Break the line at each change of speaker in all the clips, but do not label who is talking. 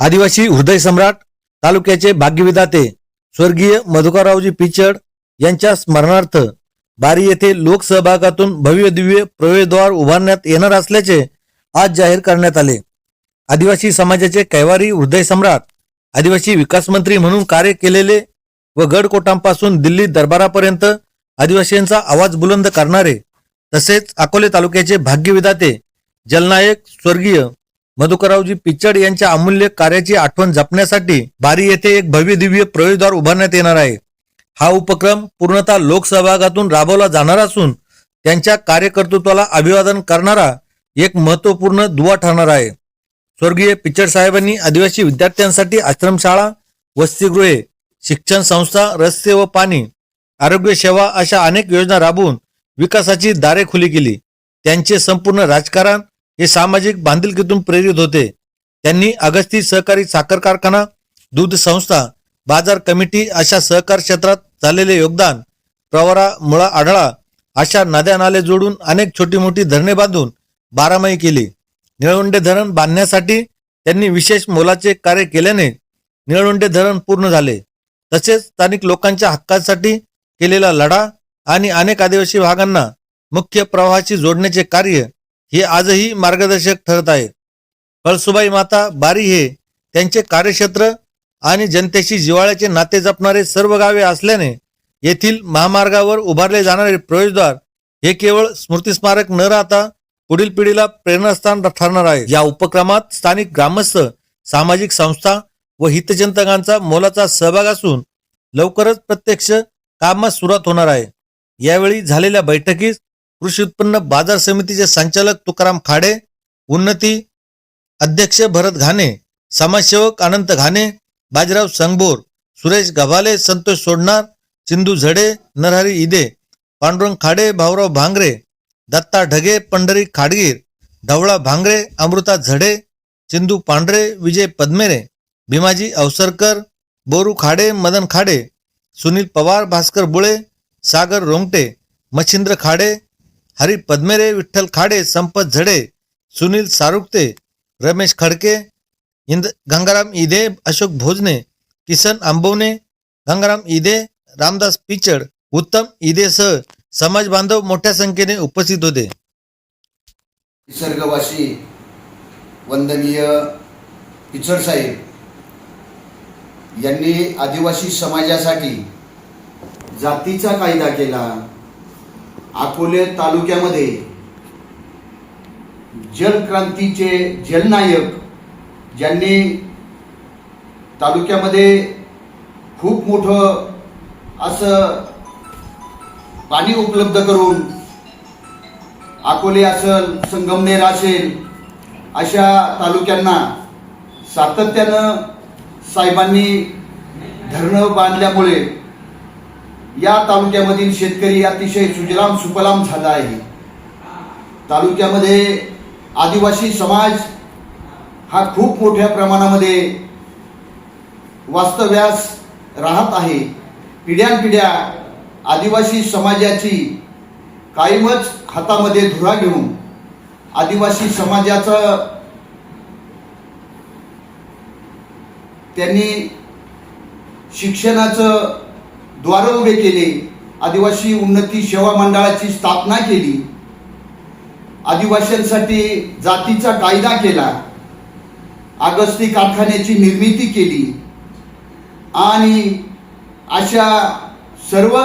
आदिवासी हृदय सम्राट तालुक्याचे भाग्यविधाते स्वर्गीय मधुकररावजी पिचड यांच्या स्मरणार्थ बारी येथे लोकसहभागातून भव्य दिव्य प्रवेशद्वार उभारण्यात येणार असल्याचे आज जाहीर करण्यात आले. आदिवासी समाजाचे कैवारी हृदय सम्राट आदिवासी विकास मंत्री म्हणून कार्य केलेले व गडकोटांपासून दिल्ली दरबारापर्यंत आदिवासींचा आवाज बुलंद करणारे तसेच अकोले तालुक्याचे भाग्यविधाते जलनायक स्वर्गीय मधुकररावजी पिचड यांच्या अमूल्य कार्याची आठवण जपण्यासाठी बारी येथे एक भव्य दिव्य प्रवेशद्वार उभारण्यात येणार आहे. हा उपक्रम पूर्णतः लोकसहभागातून राबवला जाणार असून त्यांच्या कार्यकर्तृत्वाला अभिवादन करणारा एक महत्त्वपूर्ण दुवा ठरणार आहे. स्वर्गीय पिचड साहेबांनी आदिवासी विद्यार्थ्यांसाठी आश्रमशाळा वसतिगृहे शिक्षण संस्था रस्ते व पाणी आरोग्य सेवा अशा अनेक योजना राबवून विकासाची दारे खुली केली. त्यांचे संपूर्ण राजकारण हे सामाजिक बांधिलकीतून प्रेरित होते. त्यांनी अगस्ती सहकारी साखर कारखाना दूध संस्था बाजार कमिटी अशा सहकार क्षेत्रात झालेले योगदान प्रवरा मुळा आढळा अशा नद्या नाले जोडून अनेक छोटी मोठी धरणे बांधून बारामाही केली. निळवंडे धरण बांधण्यासाठी त्यांनी विशेष मोलाचे कार्य केल्याने निळवंडे धरण पूर्ण झाले. तसेच स्थानिक लोकांच्या हक्कांसाठी केलेला लढा आणि अनेक आदिवासी भागांना मुख्य प्रवाहाशी जोडण्याचे कार्य हे आजही मार्गदर्शक ठरत आहे. कळसुबाई माता बारी हे त्यांचे कार्यक्षेत्र आणि जनतेशी जिव्हाळ्याचे नाते जपणारे सर्व गावे असल्याने येथील महामार्गावर उभारले जाणारे प्रवेशद्वार हे केवळ स्मृतिस्मारक न राहता पुढील पिढीला प्रेरणास्थान ठरणार आहे. या उपक्रमात स्थानिक ग्रामस्थ सामाजिक संस्था व हितचिंतकांचा मोलाचा सहभाग असून लवकरच प्रत्यक्ष कामास सुरुवात होणार आहे. यावेळी झालेल्या बैठकीस कृषी उत्पन्न बाजार समितीचे संचालक तुकाराम खाडे उन्नती अध्यक्ष भरत घाणे समाजसेवक अनंत घाणे बाजीराव संगबोर सुरेश गव्हाले संतोष सोडणार सिंधू झडे नरहरी इदे पांडुरंग खाडे भाऊराव भांगरे दत्ता ढगे पंढरी खाडगीर ढवळा भांगरे अमृता झडे सिंधू पांढरे विजय पद्मेरे भीमाजी अवसरकर बोरू खाडे मदन खाडे सुनील पवार भास्कर बुळे सागर रोंगटे मच्छिंद्र खाडे हरी पद्मेरे विठ्ठल खाडे संपत झडे सुनील सारुक्ते रमेश खडके इंद गंगाराम इदे अशोक भोजने किसन आंबवणे गंगाराम इदे रामदास पिचड उत्तम इदेसह समाज बांधव मोठ्या संख्येने उपस्थित होते.
निसर्गवासी वंदनीय पिचड साहेब यांनी आदिवासी समाजासाठी जातीचा कायदा केला. अकोले तालुक्यामध्ये जलक्रांतीचे जलनायक ज्यांनी तालुक्यामध्ये खूप मोठं असं पाणी उपलब्ध करून अकोले असेल संगमनेर असेल अशा तालुक्यांना सातत्यानं साहेबांनी धरणं बांधल्यामुळे या तालुक्यामधील शेतकरी अतिशय सुजलाम सुपलाम झाला आहे. तालुक्यामध्ये आदिवासी समाज हा खूप मोठ्या प्रमाणामध्ये वास्तव्यास राहत आहे. पिढ्यानपिढ्या आदिवासी समाजाची कायमच हातामध्ये धुरा घेऊन आदिवासी समाजाचं त्यांनी शिक्षणाचं द्वार उभे केले. आदिवासी उन्नती सेवा मंडळाची स्थापना केली. आदिवासींसाठी जातीचा कायदा केला. आगस्ती कारखान्याची निर्मिती केली. आणि अशा सर्व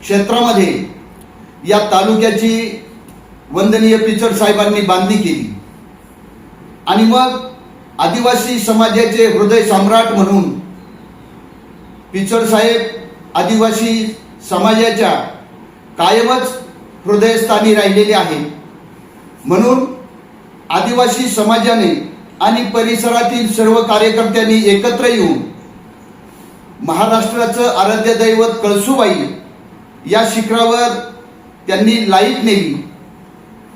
क्षेत्रामध्ये या तालुक्याची वंदनीय पिचड साहेबांनी बांधणी केली. आणि मग आदिवासी समाजाचे हृदय सम्राट म्हणून पिचड साहेब आदिवासी समाजाच्या कायमच हृदयस्थानी राहिलेले आहे. म्हणून आदिवासी समाजाने आणि परिसरातील सर्व कार्यकर्त्यांनी एकत्र येऊन महाराष्ट्राचं आराध्य दैवत कळसूबाई या शिखरावर त्यांनी लाइट नेली.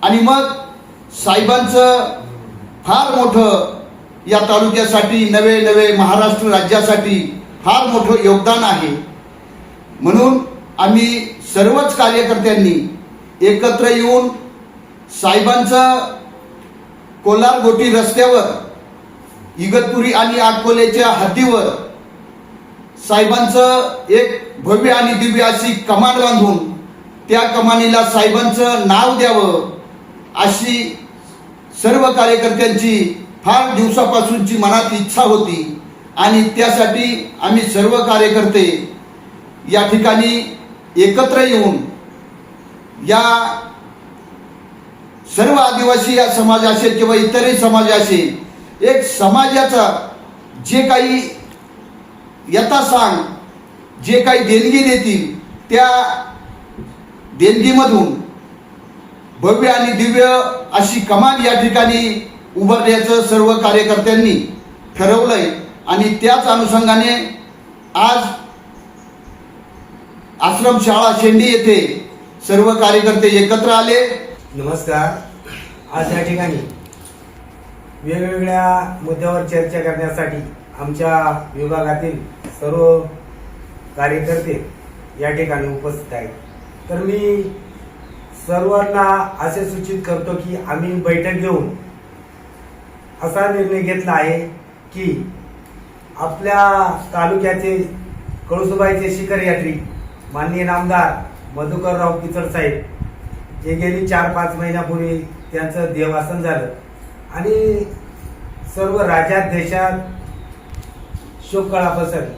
आणि मग साहेबांचं फार मोठं या तालुक्यासाठी नवे नवे महाराष्ट्र राज्यासाठी फार मोठं योगदान आहे. म्हणून आम्ही सर्वच कार्यकर्त्यांनी एकत्र येऊन साहेबांचं कोलार गोटी रस्त्यावर इगतपुरी आणि अकोल्याच्या हद्दीवर साहेबांचं एक भव्य आणि दिव्य अशी कमान बांधून त्या कमानीला साहेबांचं नाव द्यावं अशी सर्व कार्यकर्त्यांची फार दिवसापासूनची मनात इच्छा होती आणि त्यासाठी आम्ही सर्व कार्यकर्ते या ठिकाणी एकत्र येऊन या सर्व आदिवासी या समाज असेल किंवा इतरही समाज असेल एक समाजाचा जे काही यथा सांग जे काही देणगी देतील त्या देणगीमधून भव्य आणि दिव्य अशी कमान या ठिकाणी उभारण्याचं सर्व कार्यकर्त्यांनी ठरवलंय. आणि त्याच अनुषंगाने आज आश्रमशाळा शेंडी येथे सर्व कार्यकर्ते एकत्र आले.
नमस्कार. आज या ठिकाणी वेगवेगळ्या मुद्द्यावर चर्चा करण्यासाठी आमच्या विभागातील सर्व कार्यकर्ते या ठिकाणी उपस्थित आहेत. तर मी सर्वांना असे सूचित करतो की आम्ही बैठक घेऊन असा निर्णय घेतला आहे की आपल्या तालुक्याचे कळसुबाईचे शिखर यात्री माननीय नामदार मधुकरराव पिचड साहेब जे गेली चार पाच महिन्यापूर्वी त्यांचं देवासन झालं. आणि सर्व राज्यात देशात शोककळा पसरली.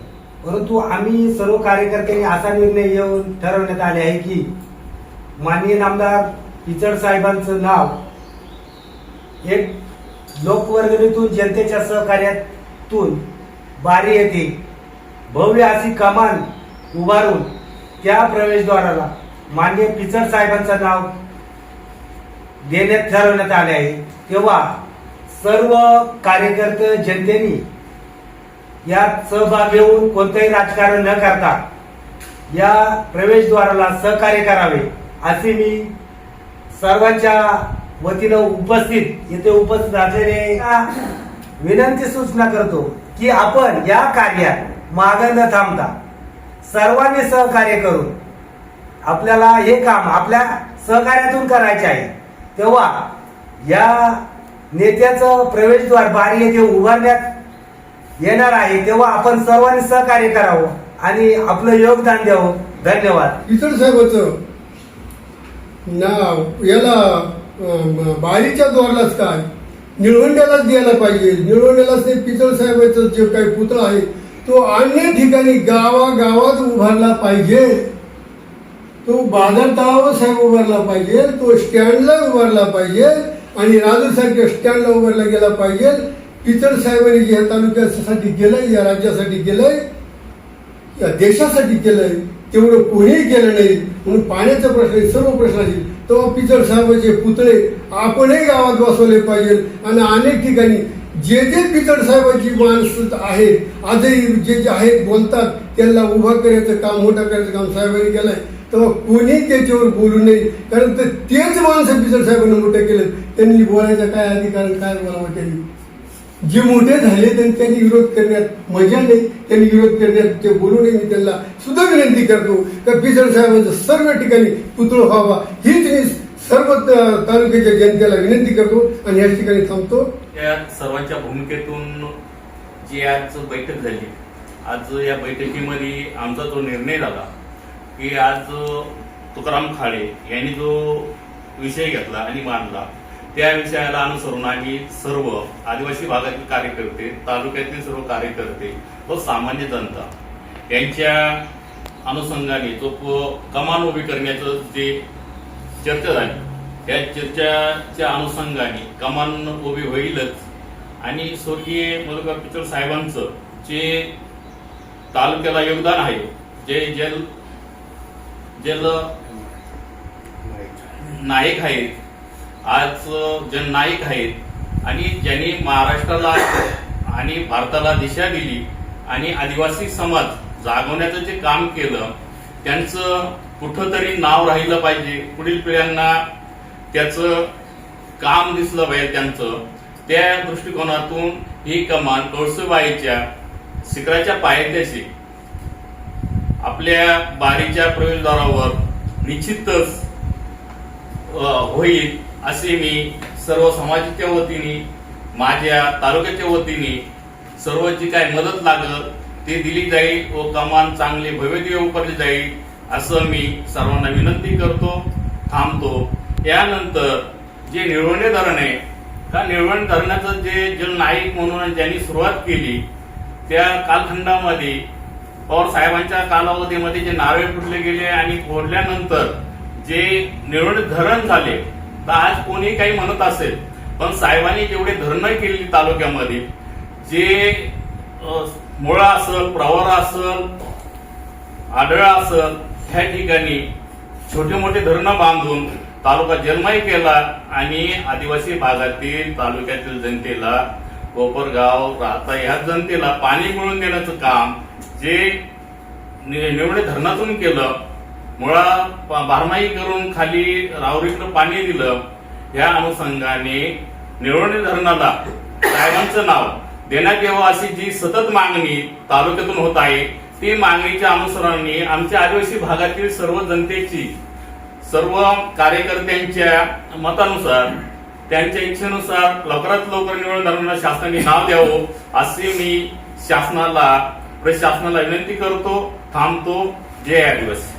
परंतु आम्ही सर्व कार्यकर्त्यांनी असा निर्णय येऊन ठरवण्यात आले आहे की माननीय नामदार पिचड साहेबांचं नाव एक लोकवर्गणीतून जनतेच्या सहकार्यातून बारी येते. भव्य अशी कमान उभारून त्या प्रवेशद्वाराला मान्य पिचर साहेबांचं नाव देण्यात ठरवण्यात आले आहे. तेव्हा सर्व कार्यकर्ते जनतेनी यात सहभाग घेऊन कोणतंही राजकारण न करता या प्रवेशद्वाराला सहकार्य करावे असे मी सर्वांच्या वतीनं उपस्थित येथे उपस्थित असलेले विनंती सूचना करतो की आपण या कार्यात मागं न थांबता सर्वांनी सहकार्य करून आपल्याला हे काम आपल्या सहकार्यातून करायचे आहे. तेव्हा या नेत्याचं प्रवेशद्वार बारी येथे उभारण्यात येणार आहे. तेव्हा आपण सर्वांनी सहकार्य करावं आणि आपलं योगदान द्यावं. धन्यवाद.
इतर साहेबाचं नाव याला बारीच्या द्वारालाच काय? निळवंड्यालाच द्यायला पाहिजे. निळवंड्यालाच ते पितळ साहेबाचं जे काही पुतळा आहे तो अन्य ठिकाणी गावागावात उभारला पाहिजे. तो बाजार तळावर साहेब उभारला पाहिजे तो स्टँडला उभारला पाहिजे आणि राजूसारख्या स्टँडला उभारला गेला पाहिजे. पितळ साहेबांनी या तालुक्यासाठी केलंय या राज्यासाठी केलंय या देशासाठी केलंय. तेवढं कोणीही केलं नाही. म्हणून पाण्याचा प्रश्न आहे, सर्व प्रश्न असतील तेव्हा पिचड साहेबांचे पुतळे आपणही गावात बसवले पाहिजे आणि अनेक ठिकाणी जे जे पिचड साहेबांची माणसं आहेत आजही जे जे आहेत बोलतात त्यांना उभा करायचं काम मोठं करायचं काम साहेबांनी केलंय. तेव्हा कोणी त्याच्यावर बोलू नये. कारण ते तेच माणसं पिचड साहेबांना मोठं केलं त्यांनी बोलायचा काय अधिकार काय बोलावं त्यांनी जे मोठे झाले त्यांनी त्यांनी विरोध करण्यात मजा नाही. त्यांनी विरोध करण्यात ते बोलू नये. मी त्यांना सुद्धा विनंती करतो का पिचड साहेबांचं सर्व ठिकाणी पुतळ व्हावा. हीच मी सर्व तालुक्याच्या जनतेला विनंती करतो आणि या ठिकाणी थांबतो.
त्या सर्वांच्या भूमिकेतून जी आज बैठक झाली आज या बैठकीमध्ये आमचा जो निर्णय झाला की आज तुकाराम खाडे यांनी जो विषय घेतला आणि मानला त्या विषयाला अनुसरून आम्ही सर्व आदिवासी भागातील कार्यकर्ते तालुक्यातील सर्व कार्यकर्ते व सामान्य जनता यांच्या अनुषंगाने जो कमान उभी करण्याचं जे चर्चा झाली त्या चर्चाच्या अनुषंगाने कमान उभी होईलच. आणि स्वर्गीय मधुकर पिचड साहेबांचं जे तालुक्याला योगदान आहे जे जल जल नायक आहेत आज जन नायक आहेत आणि ज्यांनी महाराष्ट्राला आणि भारताला दिशा दिली आणि आदिवासी समाज जागवण्याचं जे काम केलं त्यांचं कुठंतरी नाव राहिलं पाहिजे. पुढील पिढ्यांना त्याचं काम दिसलं पाहिजे त्यांचं. त्या दृष्टिकोनातून ही कमान कळसुबाईच्या शिखराच्या पायथ्याशी आपल्या बारीच्या प्रवेशद्वारावर निश्चितच होईल असे मी सर्व समाजाच्या वतीने माझ्या तालुक्याच्या वतीने सर्व जी काय मदत लागल ते दिली जाईल व कमान चांगली भव्यदिव्य उभारली जाईल असं मी सर्वांना विनंती करतो थांबतो. त्यानंतर जे निळवणे धरण आहे त्या निळवण धरणाचं जे जल नाईक म्हणून ज्यांनी सुरुवात केली त्या कालखंडामध्ये पवार साहेबांच्या कालावधीमध्ये जे नावे फुटले गेले आणि फोडल्यानंतर जे निळवण धरण झाले तर आज कोणी काही म्हणत असेल पण साहेबांनी जेवढे धरणं केली तालुक्यामध्ये जे मुळा असल प्रवारा असल आढळा असल ह्या ठिकाणी छोटे मोठे धरणं बांधून तालुका जन्मही केला आणि आदिवासी भागातील तालुक्यातील जनतेला कोपरगाव राहता या जनतेला पाणी मिळवून देण्याचं काम जे नि- निवडे धरणातून केलं मुळा बारमाही करून खाली रावरीकडं पाणी दिलं या अनुषंगाने निवडणे धरणाला साहेबांचं नाव देण्यात यावं अशी जी सतत मागणी तालुक्यातून होत आहे ती मागणीच्या अनुसरणाने आमच्या आदिवासी भागातील सर्व जनतेची सर्व कार्यकर्त्यांच्या मतानुसार त्यांच्या इच्छेनुसार लवकरात लवकर निवडून धरणाला शासनाने नाव द्यावं असे मी शासनाला प्रशासनाला विनंती करतो थांबतो. जय आदिवासी